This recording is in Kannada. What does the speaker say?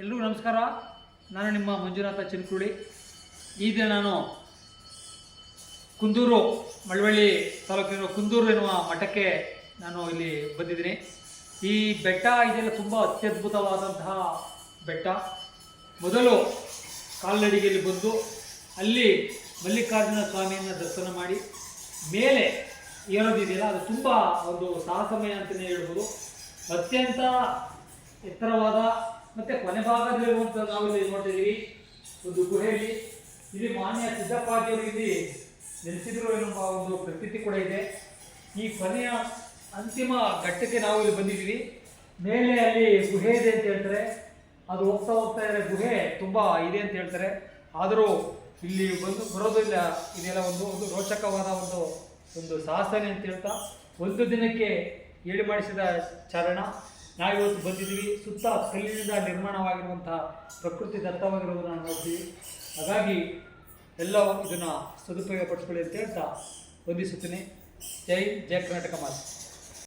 ಎಲ್ರಿಗೂ ನಮಸ್ಕಾರ. ನಾನು ನಿಮ್ಮ ಮಂಜುನಾಥ ಚಿನ್ಕುಳಿ. ಈ ದಿನ ನಾನು ಕುಂದೂರು, ಮಳವಳ್ಳಿ ತಾಲೂಕಿನ ಕುಂದೂರು ಎನ್ನುವ ಮಠಕ್ಕೆ ನಾನು ಇಲ್ಲಿ ಬಂದಿದ್ದೀನಿ. ಈ ಬೆಟ್ಟ ಇದೆಲ್ಲ ತುಂಬ ಅತ್ಯದ್ಭುತವಾದಂತಹ ಬೆಟ್ಟ. ಮೊದಲು ಕಾಲ್ನಡಿಗೆಯಲ್ಲಿ ಬಂದು ಅಲ್ಲಿ ಮಲ್ಲಿಕಾರ್ಜುನ ಸ್ವಾಮಿಯನ್ನು ದರ್ಶನ ಮಾಡಿ, ಮೇಲೆ ಏರೋದಿದೆಯಲ್ಲ ಅದು ತುಂಬ ಒಂದು ಸಾಹಸಮಯ ಅಂತಲೇ ಹೇಳ್ಬೋದು. ಅತ್ಯಂತ ಎತ್ತರವಾದ ಮತ್ತೆ ಕೊನೆ ಭಾಗದಲ್ಲಿರುವಂಥ ನಾವು ಇಲ್ಲಿ ಒಂದು ಗುಹೆಯಲ್ಲಿ. ಇಲ್ಲಿ ಮಾನ್ಯ ಸಿದ್ದಪ್ಪಾಜಿಯವರು ಇಲ್ಲಿ ನೆಲೆಸಿದ್ರು ಎನ್ನುವ ಒಂದು ಪ್ರತೀತಿ ಕೂಡ ಇದೆ. ಈ ಕೊನೆಯ ಅಂತಿಮ ಘಟ್ಟಕ್ಕೆ ನಾವು ಇಲ್ಲಿ ಬಂದಿದ್ದೀವಿ. ಮೇಲೆ ಅಲ್ಲಿ ಗುಹೆ ಇದೆ ಅಂತ ಹೇಳ್ತಾರೆ. ಅದು ಹೋಗ್ತಾ ಹೋಗ್ತಾ ಇರೋ ಗುಹೆ ತುಂಬ ಇದೆ ಅಂತ ಹೇಳ್ತಾರೆ. ಆದರೂ ಇಲ್ಲಿ ಬಂದು ಬರೋದು ಇಲ್ಲ. ಇದೆಲ್ಲ ಒಂದು ಒಂದು ರೋಚಕವಾದ ಒಂದು ಒಂದು ಸಾಹಸನೆ ಅಂತ ಹೇಳ್ತಾ. ಒಂದು ದಿನಕ್ಕೆ ಹೇಳಿ ಮಾಡಿಸಿದ ಚಾರಣ. ನಾವಿವತ್ತು ಬಂದಿದ್ದೀವಿ. ಸುತ್ತ ಕಲ್ಲಿನಿಂದ ನಿರ್ಮಾಣವಾಗಿರುವಂತಹ ಪ್ರಕೃತಿ ದತ್ತವಾಗಿರುವುದನ್ನು ನಾವು ನೋಡ್ತೀವಿ. ಹಾಗಾಗಿ ಎಲ್ಲ ಇದನ್ನು ಸದುಪಯೋಗ ಪಡಿಸ್ಕೊಳ್ಳಿ ಅಂತ ಹೇಳ್ತಾ ವಂದಿಸುತ್ತೇನೆ. ಜೈ ಜಯ ಕರ್ನಾಟಕ ಮಾತು.